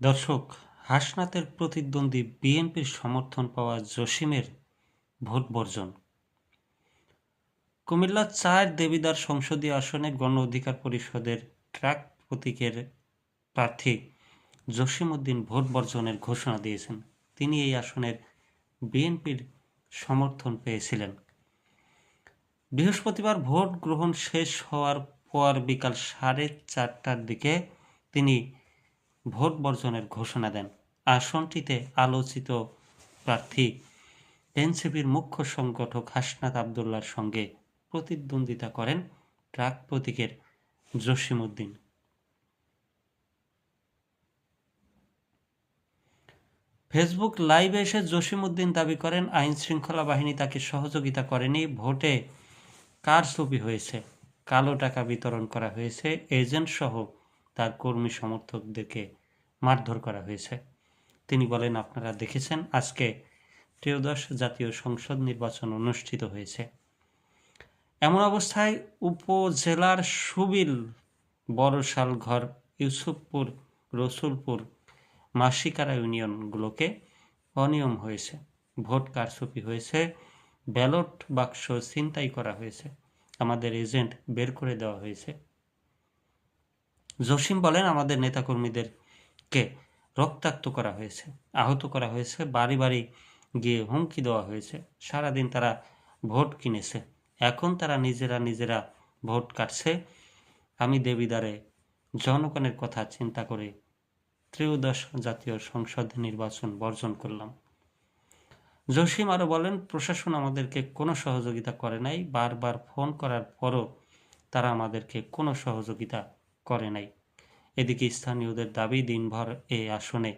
দর্শক, হাসনাতের প্রতিদ্বন্দ্বী বিএনপির সমর্থন পাওয়া জসিমের ভোট বর্জন। কুমিল্লা চার দেবিদার সংসদীয় আসনে গণ অধিকার পরিষদের ট্রাক প্রতীকের প্রার্থী জসিম উদ্দিন ভোট বর্জনের ঘোষণা দিয়েছেন। তিনি এই আসনের বিএনপির সমর্থন পেয়েছিলেন। বৃহস্পতিবার ভোট গ্রহণ শেষ হওয়ার পর বিকাল সাড়ে চারটার দিকে তিনি ভোট বর্জনের ঘোষণা দেন। আসনটিতে আলোচিত প্রার্থী এনসিপির মুখ্য সংগঠক হাসনাত আবদুল্লার সঙ্গে প্রতিদ্বন্দ্বিতা করেন ট্রাক প্রতীকের জসিম উদ্দিন। ফেসবুক লাইভে এসে জসিম উদ্দিন দাবি করেন, আইন শৃঙ্খলা বাহিনী তাকে সহযোগিতা করেনি। ভোটে কারচুপি হয়েছে। কালো টাকা বিতরণ করা হয়েছে। এজেন্ট সহ তার কর্মী সমর্থকদেরকে মারধর করা হয়েছে। তিনি বলেন, আপনারা দেখেছেন, আজকে ত্রয়োদশ জাতীয় সংসদ নির্বাচন অনুষ্ঠিত হয়েছে। এমন অবস্থায় উপজেলার সুবিল বড়শালঘর ইউসুফপুর, রসুলপুর, মাসিকারা ইউনিয়নগুলোকে অনিয়ম হয়েছে। ভোট কারচুপি হয়েছে, ব্যালট বাক্স ছিনতাই করা হয়েছে। আমাদের এজেন্ট বের করে দেওয়া হয়েছে। জসিম বলেন, আমাদের নেতাকর্মীদেরকে রক্তাক্ত করা হয়েছে, আহত করা হয়েছে, বাড়ি বাড়ি গিয়ে হুমকি দেওয়া হয়েছে, সারাদিন তারা ভোট কিনেছে, এখন তারা নিজেরা নিজেরা ভোট কাটছে। আমি দেবিদারে জনগণের কথা চিন্তা করে ত্রয়োদশ জাতীয় সংসদ নির্বাচন বর্জন করলাম। জসিম আরও বলেন, প্রশাসন আমাদেরকে কোনো সহযোগিতা করে নাই। বারবার ফোন করার পরও তারা আমাদেরকে কোনো সহযোগিতা করে নাই। এদিকে স্থানীয়দের দাবি, দিনভর এই আসনে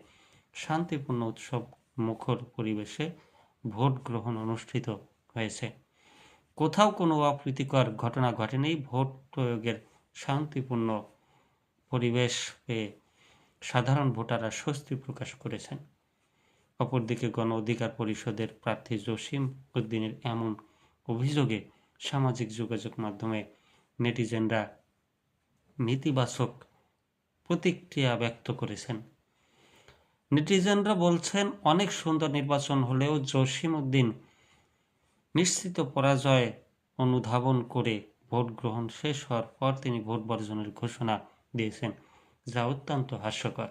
শান্তিপূর্ণ উৎসব মুখর পরিবেশে ভোট গ্রহণ অনুষ্ঠিত হয়েছে। কোথাও কোনো অপ্রীতিকর ঘটনা ঘটেনি, ভোট প্রয়োগের শান্তিপূর্ণ পরিবেশ পেয়ে সাধারণ ভোটাররা স্বস্তি প্রকাশ করেছেন। অপরদিকে গণ অধিকার পরিষদের প্রার্থী জসিম উদ্দিনের এমন অভিযোগে সামাজিক যোগাযোগ মাধ্যমে নেটিজেনরা নেতিবাচক প্রতিক্রিয়া ব্যক্ত করেছেন। নেটিজেনরা বলছেন, অনেক সুন্দর নির্বাচন হলেও জসিম উদ্দিন নিশ্চিত পরাজয় অনুধাবন করে ভোট গ্রহণ শেষ হওয়ার পর তিনি ভোট বর্জনের ঘোষণা দিয়েছেন, যা অত্যন্ত হাস্যকর।